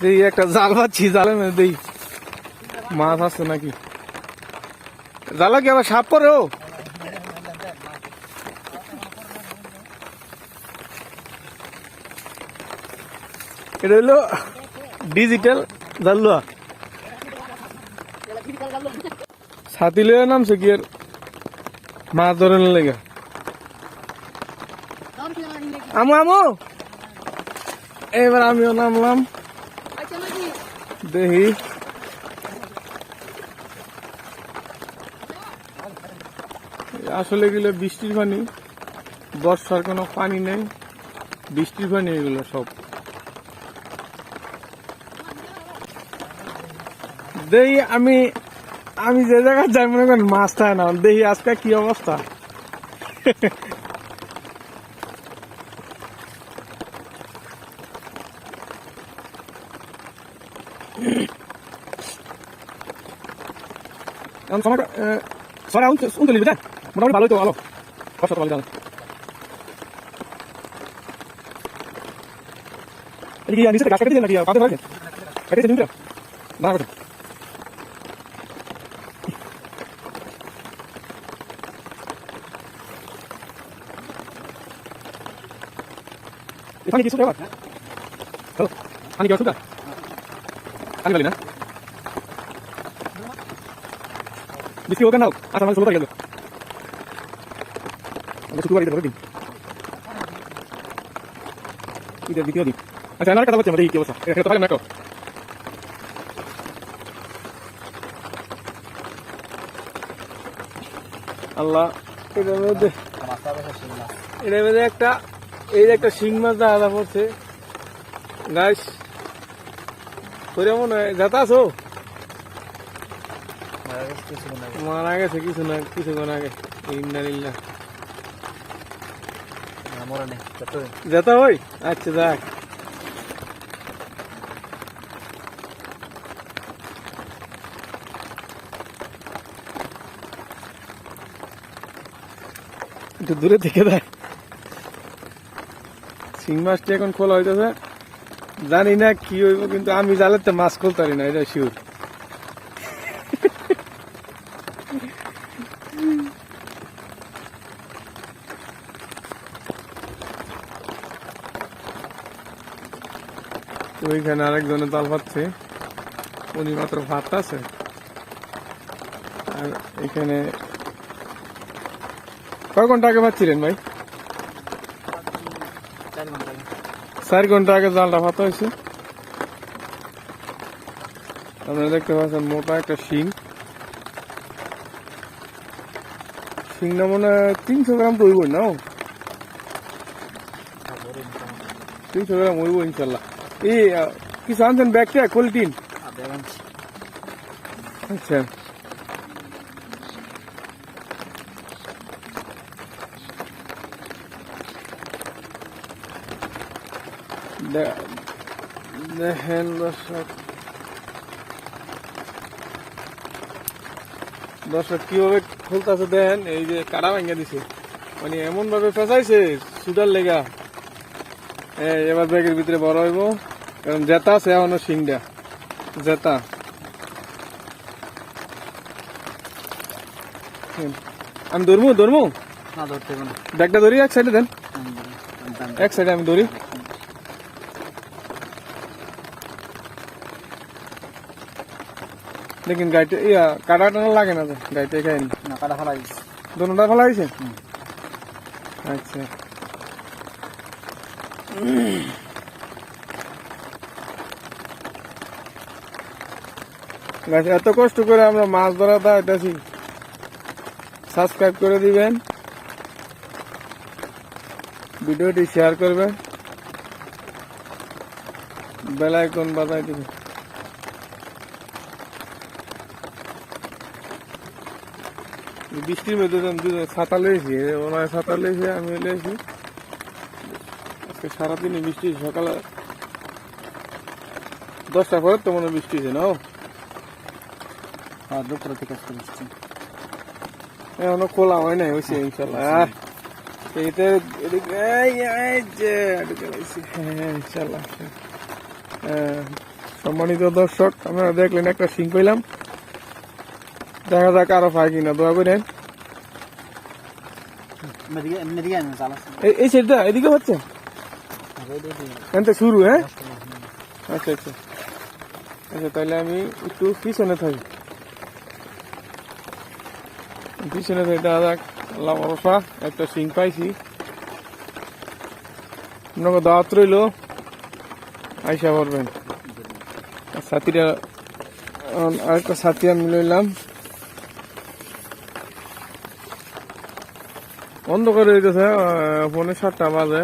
এই একটা জাল পাচ্ছি, জালের মধ্যে দেই। মাছ আছে নাকি? জালা কি আবার সাপ করে ও? এটা হলো ডিজিটাল জাল্লুয়া ছাতি লয়ে নামছে কি আর? মাছ ধরে লেগে। আমু আমু! এবার আমিও নামলাম। দেখি। আসলে এগুলো বৃষ্টির পানি বর্ষার কোনো পানি নেই। বৃষ্টির পানি এগুলো সব। দেখি, আমি আমি যে জায়গায় যাই মনে করেন মাছ না দেহি আজকে কি অবস্থা। এখন সময়টা ছটা উনচল্লিশ মোটামুটি ভালোই তো ভালো কষ্ট ভালো জানো এটা কি নিচে গাছ কেটে দিলেন নাকি পাতে ভালো কেটে দিন না কেটে এখানে কিছু দেওয়ার হ্যালো পানি কি অসুবিধা বালি না? বৃষ্টি হোক নাও। আচ্ছা আমাদের ষোলো তারিখ আমরা শুক্রবার দিন। ঈদের দ্বিতীয় দিন। আচ্ছা আমার কথা বলছি, আমাদের কি অবস্থা? এটা তো না আল্লাহ, এটার মধ্যে এটার মধ্যে একটা এই একটা শিং মাছ দেখা পড়ছে গাছ করে মনে হয় যাতা আছো? মারা গেছে কিছু না কিছুক্ষণ আগে ইন্দারিল্লা যেতে হই। আচ্ছা যাক। একটু দূরে থেকে দেয় শিং মাছটি এখন খোলা হইতেছে। জানি না কি হইব, কিন্তু আমি জালেতে মাছ খুলতে পারি না, এটা শিওর ওইখানে আরেকজনে জাল পাচ্ছে উনি মাত্র ভাত আছে। আর এখানে কয় ঘণ্টা আগে পাচ্ছিলেন ভাই? চার ঘণ্টা আগে জালটা ভাত হয়েছে। আপনারা দেখতে পাচ্ছেন মোটা একটা শিং। শিংটা মনে হয় তিনশো গ্রাম তো হইব না তিনশো গ্রাম হইব ইনশাল্লাহ। এই কিছু আনছেন ব্যাগটা কোয়ালিটিন আচ্ছা। দেখেন দর্শক। দর্শক কীভাবে খুলতেছে দেখেন এই যে কাটা ভাঙ্গা দিছে। মানে এমন ভাবে ফেসাইছে সুদার লেগা। এবার ব্যাগের ভিতরে বড় হইব। কারণ জেতা আছে এখনও সিংটা জেতা। আমি ধরবো ধরবো না ধরতে ব্যাগটা ধরি এক সাইডে দেন। এক সাইডে আমি ধরি। দেখেন গাড়িতে ইয়া কাটা টানা লাগে না গাড়িতে খাইনি না কাটা ফেলা দিচ্ছি দোনোটা ফেলা হুম। আচ্ছা। গাছ এত কষ্ট করে আমরা মাছ ধরা দাঁড়াইতেছি সাবস্ক্রাইব করে দিবেন। ভিডিওটি শেয়ার করবেন। বেল আইকন বাজাই দিবেন বৃষ্টির মধ্যে দুজন ছাতা লেগেছি ওনার ছাতা লেগেছে আমি লেগেছি আজকে সারাদিনই বৃষ্টি সকালে দশটা পরে তো মনে বৃষ্টি হয়েছে না আর দুপুরে থেকে আসতে দিচ্ছি এখনও খোলা হয় নাই হয়েছে ইনশাল্লাহ। আহ, এইটা এদিকে এই, এই যে হ্যাঁ ইনশাল্লাহ হ্যাঁ, সম্মানিত দর্শক আপনারা দেখলেন একটা সিং পেলাম দেখা যাক আরও পাই কিনা দোয়া করেন। এই- সেটটা এদিকে হচ্ছে? এখান শুরু হ্যাঁ? আচ্ছা আচ্ছা। আচ্ছা তাহলে আমি একটু পিছনে থাকি। পিছনে থাকি দেখা যাক আল্লাহ ভরসা একটা সিং পাইছি। আপনাকে দাওয়াত রইল আইসা করবেন আর সাথীরা আরেকটা সাথী আমি লইলাম। অন্ধকার হয়ে গেছে ফোনে সাতটা বাজে।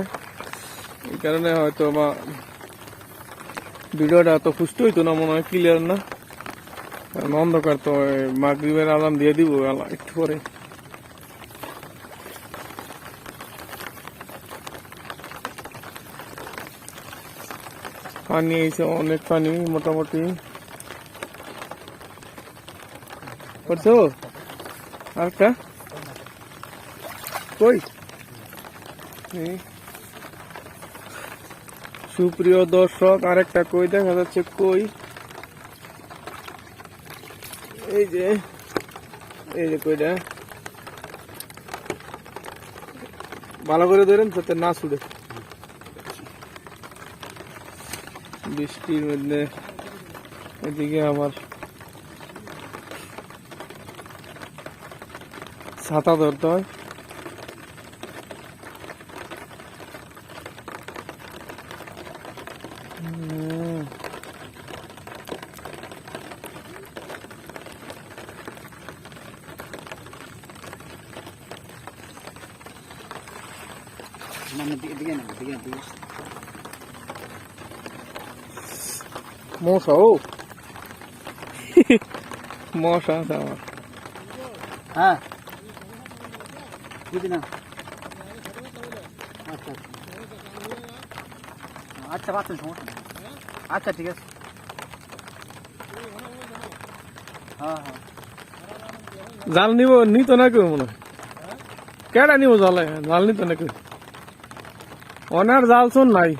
এই কারণে হয়তো বা ভিডিওটা এত সুস্থ হইতো না, মনে হয় ক্লিয়ার না। কারণ অন্ধকার তো মাগরিবের আলাম দিয়ে দিব একটু পরে। পানি এসে অনেক পানি, মোটামুটি। করছ? আরেকটা কই? সুপ্রিয় দর্শক, আরেকটা কই? দেখা যাচ্ছে কই? এই যে এই যে কইটা। ভালো করে ধরেন যাতে না ছুড়ে বৃষ্টির মধ্যে এদিকে আবার ছাতা ধরতে হয় হুম। এদিকে এদিকে আনেন এদিকে এদিকে মশা ও। মশা আছে আমার। হ্যাঁ। বুঝি না? আচ্ছা আচ্ছা। পাচ্ছেন সমস্যা আচ্ছা ঠিক আছে। হ্যাঁ হ্যাঁ। জাল নিব নিত না কেউ মনে হয়। কেডা নিব জালে? জাল নিত না কেউ। অনার জাল শোন নাই।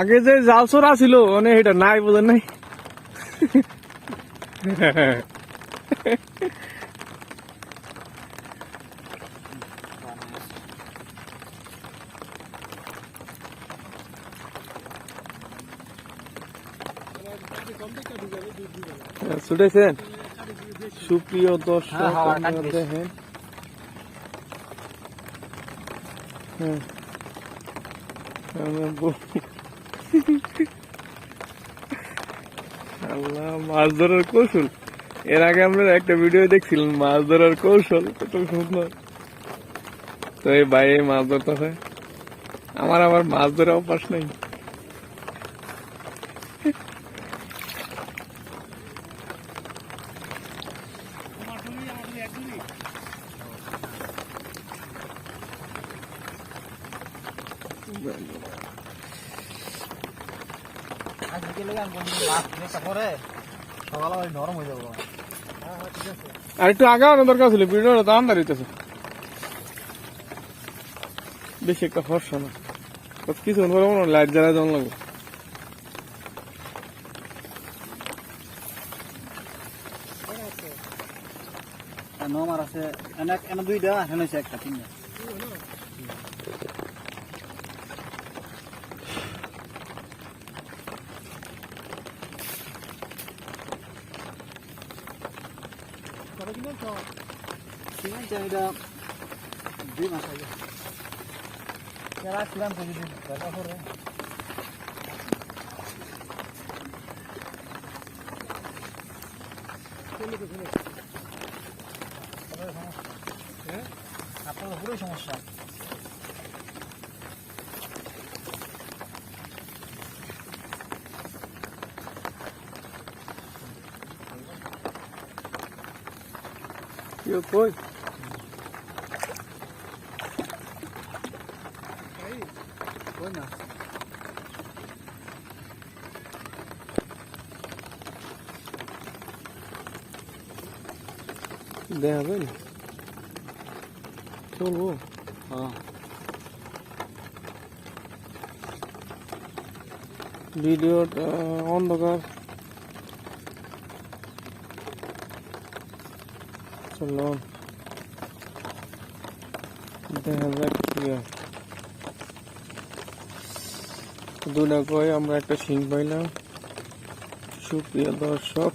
আগে যে জাল চোরা ছিল মানে এটা নাই বোঝেন নাই। ছুটেছেন? সুপ্রিয় দর্শক হ্যাঁ। দেখেন হ্যাঁ। আল্লাহ, মাছ ধরার কৌশল। এর আগে আমরা একটা ভিডিও দেখছিলাম, মাছ ধরার কৌশল, কত সুন্দর। তো এই বাইরে মাছ ধরতেছে আমার আবার মাছ ধরা অভ্যাস নেই আজ বিকেলে আমি মাছ একটা পরে সকালে ওই নরম হয়ে যাব আর একটু আগে আনা দরকার ছিল ভিডিওটা আন্দার হইতেছে বেশি একটা ফর্সা না কিছু মনে লাইট জ্বালা যেমন লাগবে নমার আছে এনে এনে দুইটা হয়েছে একটা তিনটা সিমেন্ট এটা দুই মাস আগে যারা ছিলাম প্রতিদিন দেখা করে আপনার পুরোই সমস্যা কেউ কই কই না দেখা যায় না চলবো হ্যাঁ ভিডিওটা অন্ধকার চলো দেখা যাক কি দুটা কয় আমরা একটা শিং পাইলাম সুপ্রিয় দর্শক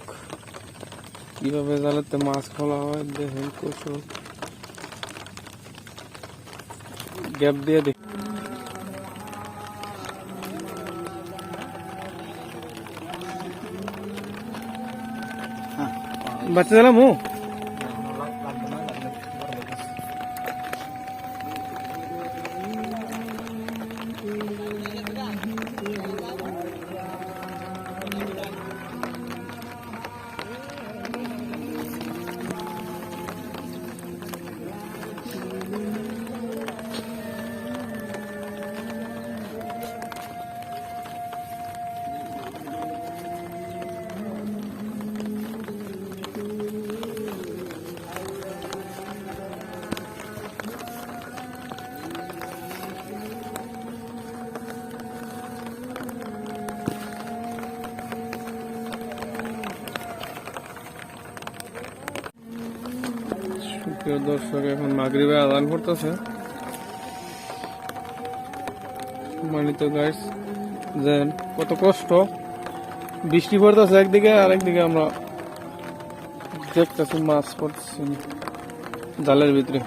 কীভাবে জালাতে মাছ খোলা হয় দেখেন কৌশল গ্যাপ দিয়ে দেখ বাচ্চা দিলাম ও সুপ্রিয় দর্শক, এখন মাগরিবে আদান করতেছে। সম্মানিত গাইস যেন কত কষ্ট। বৃষ্টি পড়তেছে একদিকে, আরেকদিকে আমরা দেখতেছি মাছ পড়তেছি জালের ভিতরে।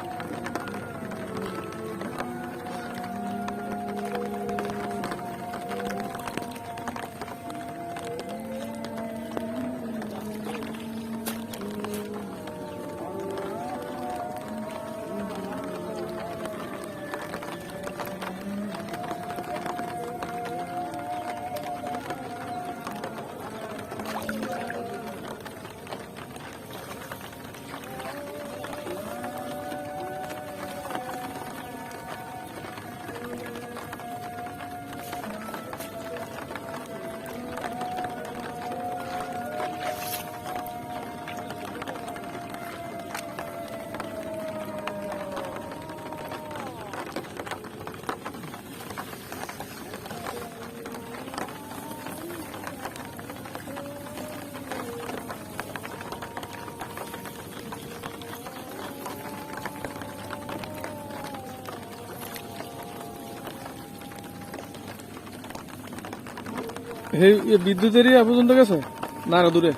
এই এই বিদ্যুতের পর্যন্ত গেছে? না দূরে।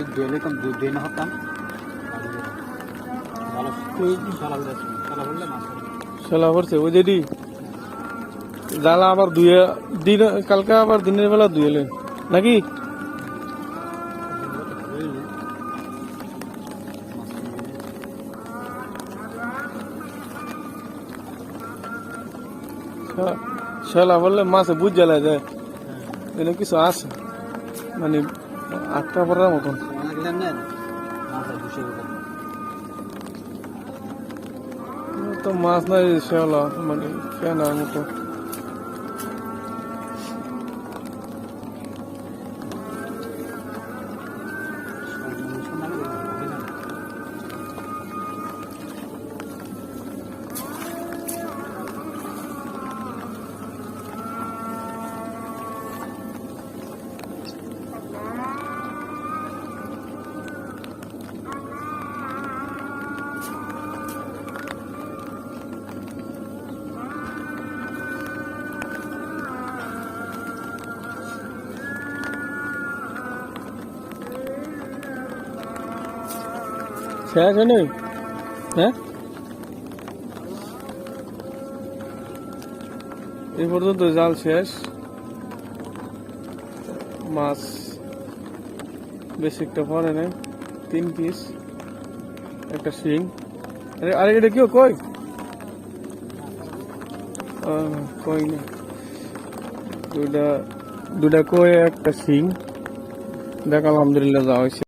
তাহলে ওটা ধুয়ে নিতাম ধুয়ে না হতাম। শালা পড়ছে ওই যেটি জ্বালা আবার ধুয়ে, দিন, কালকে আবার দিনের বেলা ধুয়েলেন নাকি? শালা বললে মাছে বুঝ জ্বালা যায়। এনে কিছু আছে। মানে আটটা পড়ার মতন। মাছ নাই শেওলা মানে কেনার মতো শেষ হয়নি হ্যাঁ? এই পর্যন্ত জাল শেষ। মাছ বেশি একটা পরে নাই। তিন পিস একটা শিং। আরে এটা কেউ কই? কই না। দুটা দুটা কই, একটা শিং। দেখ, আলহামদুলিল্লাহ যা হয়েছে।